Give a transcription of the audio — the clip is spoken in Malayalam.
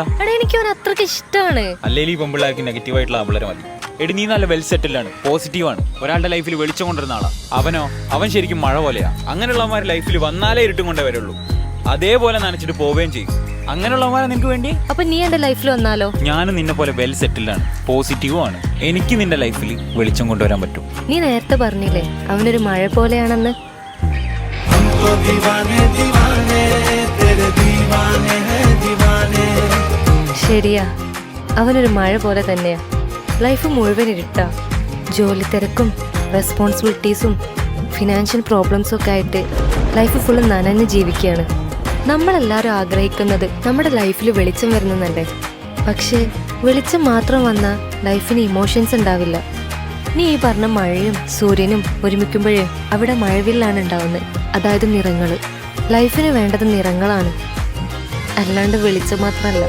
എടാ എനിക്ക് അവൻ അത്രയ്ക്ക് ഇഷ്ടമാണ് അല്ലെങ്കിൽ ഈ പെമ്പിള്ളേർക്ക് നെഗറ്റീവ് ആയിട്ടുള്ള ആമ്പിള്ളേരെ മതി. എടി നീ നല്ല വെൽ പോസിറ്റീവാണ് ഒരാളുടെ ലൈഫിൽ വെളിച്ചം ആളാ. അവനോ അവൻ ശരിക്കും മഴ പോലെയാ. അങ്ങനെയുള്ളവന്മാർ ലൈഫിൽ വന്നാലേ ഇരുട്ടും കൊണ്ടേ വരുള്ളൂ അതേപോലെ നനച്ചിട്ട് പോവുകയും ചെയ്യും. അങ്ങനെയുള്ളവന്മാരെ നിനക്ക് വേണ്ടി? അപ്പൊ നീ എന്റെ ലൈഫിൽ വന്നാലോ? ഞാനും നിന്നെ പോലെ വെൽ സെറ്റിൽഡ് ആണ് പോസിറ്റീവും ആണ്. എനിക്ക് നിന്റെ ലൈഫിൽ വെളിച്ചം കൊണ്ടുവരാൻ പറ്റും. നീ നേരത്തെ പറഞ്ഞില്ലേ അവനൊരു മഴ പോലെയാണെന്ന്? ശരിയാ. അവനൊരു മഴ പോലെ തന്നെയാ. ലൈഫ് മുഴുവൻ ഇരുട്ടാ. ജോലി തിരക്കും റെസ്പോൺസിബിലിറ്റീസും ഫിനാൻഷ്യൽ പ്രോബ്ലംസും ഒക്കെ ആയിട്ട് ലൈഫ് ഫുള്ള് നനഞ്ഞ് ജീവിക്കുകയാണ്. നമ്മളെല്ലാവരും ആഗ്രഹിക്കുന്നത് നമ്മുടെ ലൈഫിൽ വെളിച്ചം വരുന്നതല്ലേ? പക്ഷേ വെളിച്ചം മാത്രം വന്നാൽ ലൈഫിന് ഇമോഷൻസ് ഉണ്ടാവില്ല. നീ ഈ പറഞ്ഞ മഴയും സൂര്യനും ഒരുമിക്കുമ്പോഴേ അവിടെ മഴവില്ലാണ് ഉണ്ടാവുന്നത് അതായത് നിറങ്ങൾ ലൈഫിന് വേണ്ടത് നിറങ്ങളാണ്. അല്ലാണ്ട് വെളിച്ചം മാത്രമല്ല